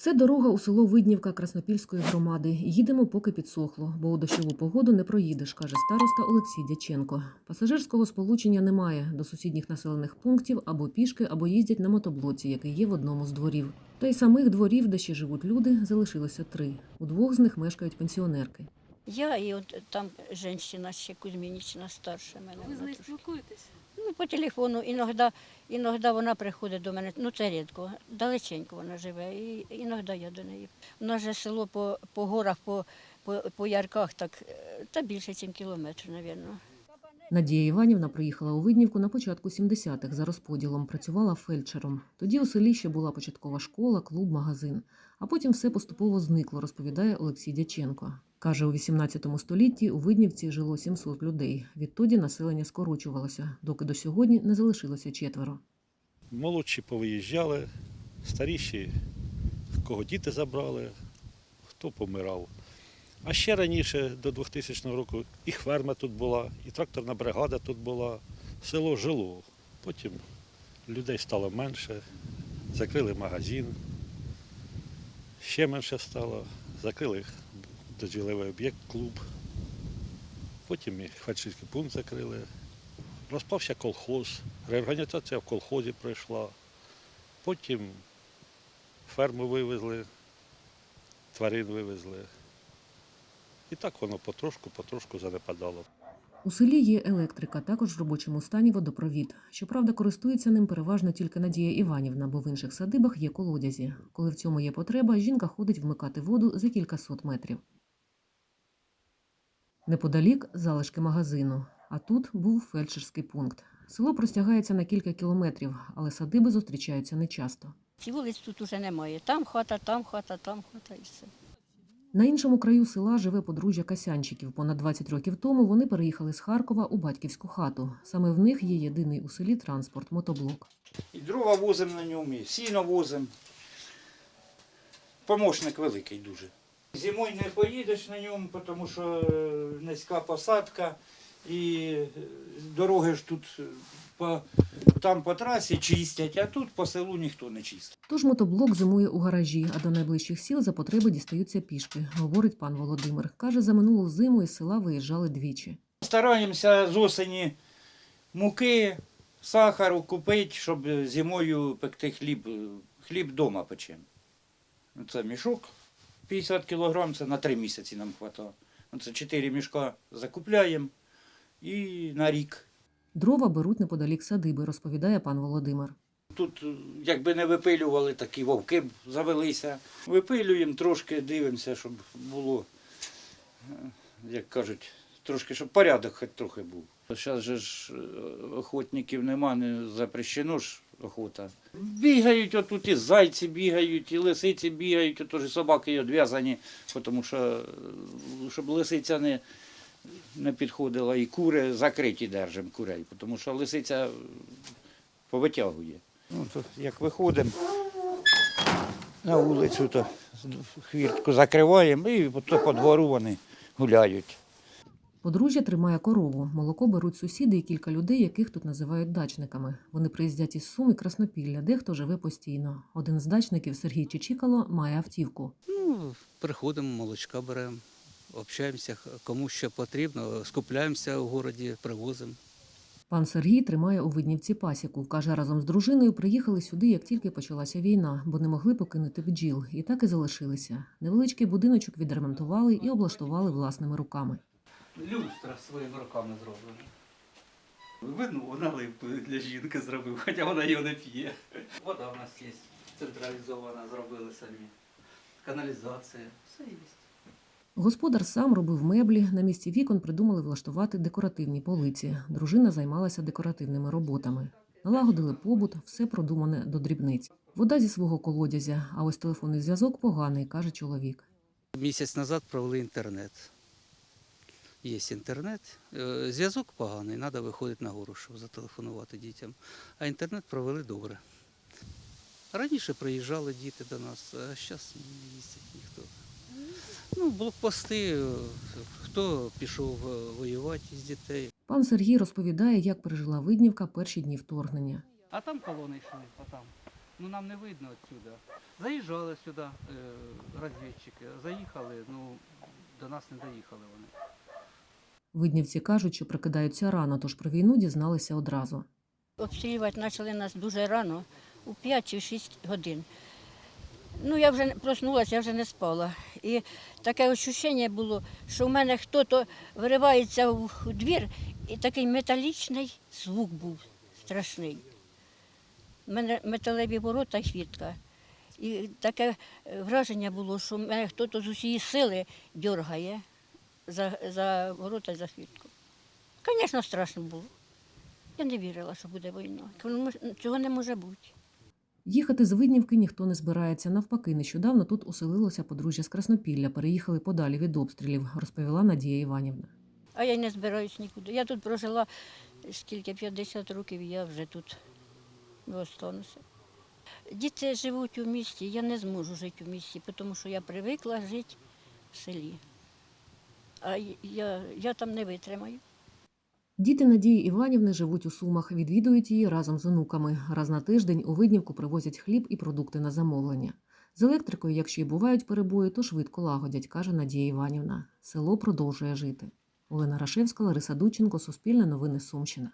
Це дорога у село Виднівка Краснопільської громади. Їдемо, поки підсохло, бо у дощову погоду не проїдеш, каже староста Олексій Дяченко. Пасажирського сполучення немає до сусідніх населених пунктів або пішки, або їздять на мотоблоці, який є в одному з дворів. Та й самих дворів, де ще живуть люди, залишилося три. У двох з них мешкають пенсіонерки. Я і от там жінка ще Кузьмінічна старша мене. Ви з нею спілкуєтесь? Ну, по телефону, іноді, іноді вона приходить до мене, ну це рідко, далеченько вона живе, і іноді я до неї. У нас же село по, по горах, по, по, по ярках, так, е, та більше, ніж кілометр, мабуть. Надія Іванівна приїхала у Виднівку на початку 70-х за розподілом, працювала фельдшером. Тоді у селі ще була початкова школа, клуб, магазин. А потім все поступово зникло, розповідає Олексій Дяченко. Каже, у 18 столітті у Виднівці жило 700 людей. Відтоді населення скорочувалося, доки до сьогодні не залишилося четверо. Молодші повиїжджали, старіші, кого діти забрали, хто помирав. А ще раніше, до 2000 року, і ферма тут була, і тракторна бригада тут була, село жило. Потім людей стало менше, закрили магазин, ще менше стало, закрили дозвілевий об'єкт, клуб. Потім і фельдшерський пункт закрили. Розпався колхоз, реорганізація в колхозі пройшла. Потім ферму вивезли, тварин вивезли. І так воно потрошку-потрошку занепадало. У селі є електрика, також в робочому стані водопровід. Щоправда, користується ним переважно тільки Надія Іванівна, бо в інших садибах є колодязі. Коли в цьому є потреба, жінка ходить вмикати воду за кількасот метрів. Неподалік залишки магазину, а тут був фельдшерський пункт. Село простягається на кілька кілометрів, але садиби зустрічаються нечасто. Ці вулиць тут уже немає. Там хата, там хата, там хата і все. На іншому краю села живе подружжя Касянчиків. Понад 20 років тому вони переїхали з Харкова у батьківську хату. Саме в них є єдиний у селі транспорт мотоблок. І дрова возимо на ньому, і сіно возимо. Помощник великий дуже. Зимою не поїдеш на ньому, тому що е, низька посадка. І е, дороги ж тут е, по, там по трасі чистять, а тут по селу ніхто не чистить. Тож мотоблок зимує у гаражі, а до найближчих сіл за потреби дістаються пішки, говорить пан Володимир. Каже, за минулу зиму із села виїжджали двічі. Стараємося з осені муки, сахару купити, щоб зимою пекти хліб. Хліб вдома печемо. Це мішок 50 кг, це на 3 місяці нам вистачає. Це 4 мішка закупляємо і на рік. Дрова беруть неподалік садиби, розповідає пан Володимир. Тут, е, якби не випилювали, такі вовки б завелися. Випилюємо трошки, дивимося, щоб було, е, як кажуть, трошки, щоб порядок хоч трохи був. Зараз же ж е, охотників нема, не запрещено ж охота. Бігають отут і зайці бігають, і лисиці бігають, отож і собаки відв'язані, тому що щоб лисиця не, не підходила, і кури закриті держимо курей, тому що лисиця повитягує. Ну, то як виходимо на вулицю, то хвіртку закриваємо і по двору вони гуляють. Подружжя тримає корову. Молоко беруть сусіди і кілька людей, яких тут називають дачниками. Вони приїздять із Сум і Краснопілля, дехто живе постійно. Один з дачників Сергій Чичікало має автівку. Ну, приходимо, молочка беремо, общаємося, кому що потрібно, скупляємося у городі, привозимо. Пан Сергій тримає у Виднівці пасіку. Каже, разом з дружиною приїхали сюди, як тільки почалася війна, бо не могли покинути бджіл, і так і залишилися. Невеличкий будиночок відремонтували і облаштували власними руками. Люстра своїми руками зроблена. Вино наливку для жінки зробив, хоча вона його не п'є. Вода в нас є, централізована, зробили самі. Каналізація, все є. Господар сам робив меблі. На місці вікон придумали влаштувати декоративні полиці. Дружина займалася декоративними роботами. Налагодили побут, все продумане до дрібниць. Вода зі свого колодязя, а ось телефонний зв'язок поганий, каже чоловік. Місяць назад провели інтернет. Є інтернет, Е, зв'язок поганий, треба виходити на гору, щоб зателефонувати дітям. А інтернет провели добре. Раніше приїжджали діти до нас, а зараз не їздять ніхто. Ну, блокпости, е, хто пішов е, воювати з дітей. Пан Сергій розповідає, як пережила Виднівка перші дні вторгнення. А там колони йшли, отам. Ну нам не видно відсюди. Заїжджали сюди розвідчики, заїхали, ну до нас не доїхали вони. Виднівці кажуть, що прикидаються рано, тож про війну дізналися одразу. Обстрілювати почали нас дуже рано, у 5 чи 6 годин. Ну, я вже проснулася, я вже не спала. І таке відчуття було, що в мене хтось виривається у двір, і такий металічний звук був страшний. У мене металеві ворота хвітка. І таке враження було, що мене хтось з усієї сили дергає за, за ворота і за хвітку. Звісно, страшно було. Я не вірила, що буде війна. Кажу, «Ну, мож- Цього не може бути. Їхати з Виднівки ніхто не збирається. Навпаки, нещодавно тут оселилося подружжя з Краснопілля, переїхали подалі від обстрілів, розповіла Надія Іванівна. А я не збираюсь нікуди. Я тут прожила скільки 50 років, я вже тут остануся. Діти живуть у місті, я не зможу жити у місті, тому що я привикла жити в селі. А я, я там не витримаю. Діти Надії Іванівни живуть у Сумах, відвідують її разом з онуками. Раз на тиждень у Виднівку привозять хліб і продукти на замовлення. З електрикою, якщо й бувають перебої, то швидко лагодять, каже Надія Іванівна. Село продовжує жити. Олена Рашевська, Лариса Дученко, Суспільне новини Сумщина.